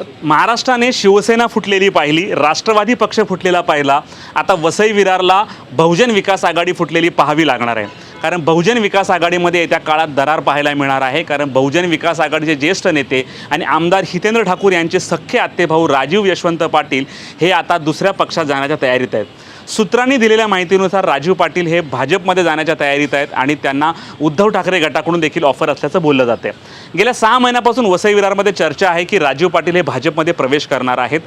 महाराष्ट्राने शिवसेना फुटलेली पाहिली राष्ट्रवादी पक्ष फुटलेला पाहिला आता वसई विरारला बहुजन विकास आघाडी फुटलेली पाहावी लागणार आहे. कारण बहुजन विकास आघाडीमध्ये येत्या काळात दरार पाहायला मिळणार आहे. कारण बहुजन विकास आघाडीचे ज्येष्ठ नेते आणि आमदार हितेंद्र ठाकूर यांचे सख्खे आत्तेभाऊ राजीव यशवंत पाटील हे आता दुसऱ्या पक्षात जाण्याच्या तयारीत आहेत. सूत्रांनी दिलेल्या माहितीनुसार राजीव पाटील हे भाजपमध्ये जाण्याच्या तयारीत आहेत आणि त्यांना उद्धव ठाकरे गटाकडून देखील ऑफर असल्याचं बोललं जाते. गेल्या सहा महिन्यापासून वसई विरारमध्ये चर्चा आहे की राजीव पाटील हे भाजपमध्ये प्रवेश करणार आहेत.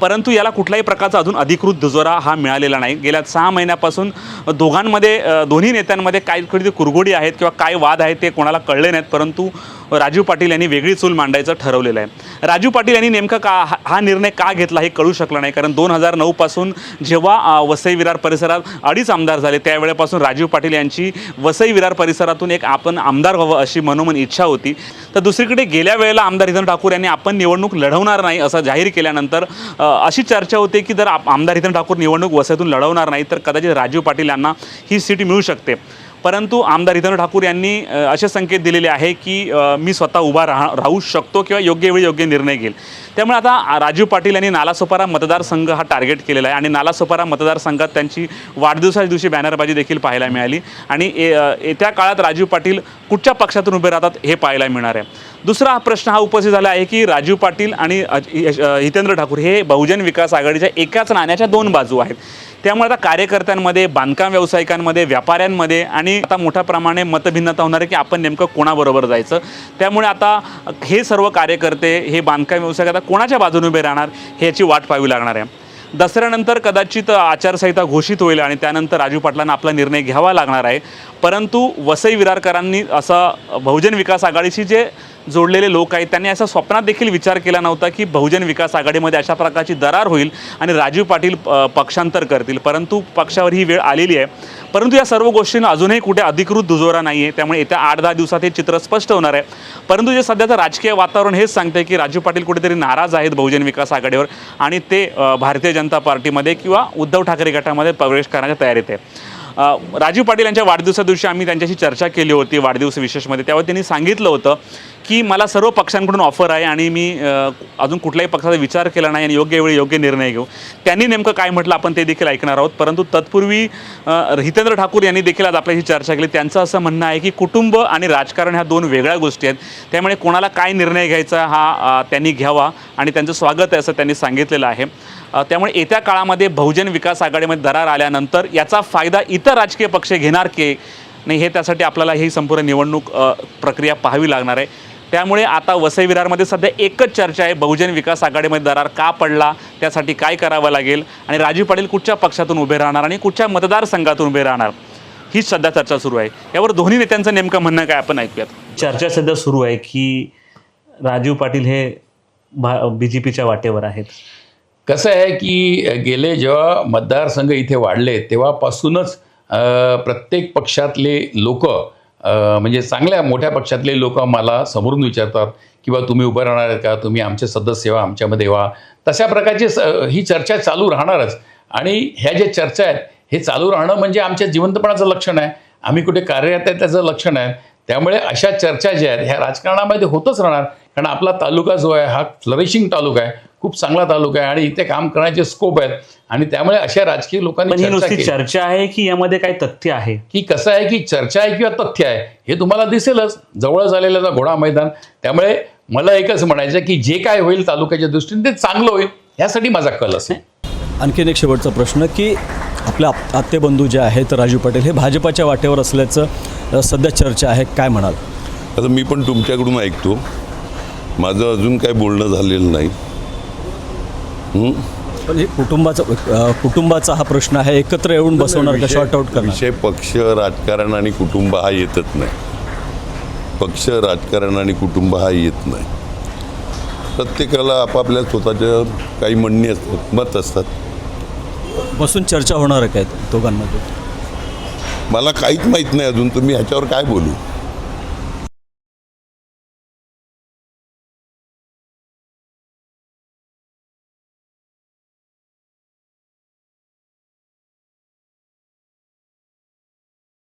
परंतु याला कुठल्याही प्रकारचा अजून अधिकृत दुजोरा हा मिळालेला नाही. गेल्या सहा महिन्यापासून दोघांमध्ये दोन्ही नेत्यांमध्ये काय कधी कुरघोडी आहेत किंवा काय वाद आहेत ते कोणाला कळले नाहीत. परंतु राजीव पाटील यांनी वेगळी चूल मांडायचं ठरवलेलं आहे. राजीव पाटील यांनी नेमका का हा- हा निर्णय का घेतला हे कळू शकलं नाही. कारण दोन हजार नऊपासून जेव्हा वसई विरार परिसरात अडीच आमदार झाले त्यावेळेपासून राजीव पाटील यांची वसई विरार परिसरातून एक आपण आमदार व्हावं अशी मनोमन इच्छा होती. तर दुसरीकडे गेल्या वेळेला आमदार हितन ठाकूर यांनी आपण निवडणूक लढवणार नाही असं जाहीर केल्यानंतर अशी चर्चा होते की जर आमदार हितन ठाकूर निवडणूक वसईतून लढवणार नाही तर कदाचित राजीव पाटील यांना ही सीट मिळू शकते. परंतु आमदार हितेंद्र ठाकूर यांनी असे संकेत दिलेले आहे की मी स्वतः उभा राहा राहू शकतो किंवा योग्य वेळी योग्य निर्णय घेईल. त्यामुळे आता राजीव पाटील यांनी नालासोपारा मतदारसंघ हा टार्गेट केलेला आहे आणि नालासोपारा मतदारसंघात त्यांची वाढदिवसाच्या दिवशी बॅनरबाजी देखील पाहायला मिळाली. आणि ए- येत्या काळात राजीव पाटील कुठच्या पक्षातून उभे राहतात हे पाहायला मिळणार आहे. दुसरा हा प्रश्न हा उपस्थित झाला आहे की राजीव पाटील आणि हितेंद्र ठाकूर हे बहुजन विकास आघाडीच्या एकाच नाण्याच्या दोन बाजू आहेत. त्यामुळे आता कार्यकर्त्यांमध्ये बांधकाम व्यावसायिकांमध्ये व्यापाऱ्यांमध्ये आणि आता मोठ्या प्रमाणे मतभिन्नता होणार आहे की आपण नेमकं कोणाबरोबर जायचं. त्यामुळे आता हे सर्व कार्यकर्ते हे बांधकाम व्यावसायिक आता कोणाच्या बाजूने उभे राहणार ह्याची वाट पाहावी लागणार आहे. दसऱ्यानंतर कदाचित आचारसंहिता घोषित होईल आणि त्यानंतर राजू पाटलांना आपला निर्णय घ्यावा लागणार आहे. परंतु वसई विरारकरांनी असं बहुजन विकास आघाडीशी जे जोडलेले लोक आहेत. त्यांनी असा स्वप्नात देखील विचार केला नव्हता की बहुजन विकास आघाडीमध्ये अशा प्रकारची दरार होईल आणि राजीव पाटील पक्षांतर करतील. परंतु पक्षावर ही वेळ आलेली आहे. परंतु या सर्व गोष्टींना अजूनही कुठे अधिकृत दुजोरा नाही आहे त्यामुळे येत्या आठ दहा दिवसात हे चित्र स्पष्ट होणार आहे. परंतु जे सध्याचं राजकीय वातावरण हेच सांगते की राजू पाटील कुठेतरी नाराज आहेत बहुजन विकास आघाडीवर आणि ते भारतीय जनता पार्टीमध्ये किंवा उद्धव ठाकरे गटामध्ये प्रवेश करण्याच्या तयारीत आहे. राजीव पाटील यांच्या वाढदिवसा दिवशी आम्ही त्यांच्याशी चर्चा केली होती वाढदिवस विशेषमध्ये. तेव्हा त्यांनी सांगितलं होतं की मला सर्व पक्षांकडून ऑफर आहे आणि मी अजून कुठल्याही पक्षाचा विचार केला नाही आणि योग्य वेळी योग्य निर्णय घेऊ. त्यांनी नेमकं काय म्हटलं आपण ते देखील ऐकणार आहोत. परंतु तत्पूर्वी हितेंद्र ठाकूर यांनी देखील आज आपल्याशी चर्चा केली. त्यांचं असं म्हणणं आहे की कुटुंब आणि राजकारण ह्या दोन वेगळ्या गोष्टी आहेत. त्यामुळे कोणाला काय निर्णय घ्यायचा हा त्यांनी घ्यावा आणि त्यांचं स्वागत आहे असं त्यांनी सांगितलेलं आहे. त्यामुळे येत्या काळामध्ये बहुजन विकास आघाडीमध्ये दरार आल्यानंतर याचा फायदा इतर राजकीय पक्ष घेणार की नाही हे त्यासाठी आपल्याला ही संपूर्ण निवडणूक प्रक्रिया पाहावी लागणार आहे. त्यामुळे आता वसई विरारमध्ये सध्या एकच चर्चा आहे. बहुजन विकास आघाडीमध्ये दरार का पडला? त्यासाठी काय करावं लागेल? आणि राजीव पाटील कुठच्या पक्षातून उभे राहणार आणि कुठच्या मतदारसंघातून उभे राहणार? हीच सध्या चर्चा सुरू आहे. यावर दोन्ही नेत्यांचं नेमकं म्हणणं काय आपण ऐकूयात? चर्चा सध्या सुरू आहे की राजीव पाटील हे बी जे पीच्या वाटेवर आहेत. कसं आहे की गेले जेव्हा मतदारसंघ इथे वाढले तेव्हापासूनच प्रत्येक पक्षातले लोक म्हणजे चांगल्या मोठ्या पक्षातले लोक मला समोरून विचारतात किंवा तुम्ही उभं राहणार आहेत का? तुम्ही आमचे सदस्य व्हा आमच्यामध्ये व्हा. तशा प्रकारची स- ही चर्चा चालू राहणारच. आणि ह्या ज्या चर्चा आहेत हे चालू राहणं म्हणजे आमच्या जिवंतपणाचं लक्षण आहे. आम्ही कुठे कार्यरत आहे त्याचं लक्षण आहे. त्यामुळे अशा चर्चा ज्या आहेत ह्या राजकारणामध्ये होतच राहणार. कारण आपला तालुका जो आहे हा फ्लरिशिंग तालुका आहे खूप चांगला तालुका आहे आणि इथे काम करण्याचे स्कोप आहेत. आणि त्यामुळे अशा राजकीय लोकांनी चर्चा नुसती केली. चर्चा आहे की यामध्ये काही तथ्य आहे? की कसं आहे की चर्चा आहे किंवा तथ्य आहे हे तुम्हाला दिसेलच. जवळ झालेलं घोडा मैदान त्यामुळे मला एकच म्हणायचं की जे काय होईल तालुक्याच्या दृष्टीने ते चांगलं होईल यासाठी माझा कल असेल. आणखीन एक शेवटचा प्रश्न की आपल्या आप- आत्तेबंधू जे आहेत राजू पाटील हे भाजपाच्या वाटेवर असल्याचं सध्या चर्चा आहे. काय म्हणाल? आता मी पण तुमच्याकडून ऐकतो. माझं अजून काही बोलणं झालेलं नाही. हं? पण हे कुटुंबाचा अ, कुटुंबाचा हा प्रश्न आहे. एकत्र येऊन बसवणार का? विषय- शॉर्ट आउट करणार? विषय पक्ष राजकारण आणि कुटुंब हा येतच नाही. पक्ष राजकारण आणि कुटुंब हा येत नाही. प्रत्येकाला आपापल्या स्वतःच्या काही म्हणणी असतात मत असतात. बसून चर्चा होणार आहे काय दोघांमध्ये? मला काहीच माहीत नाही अजून. तुम्ही ह्याच्यावर काय बोलू?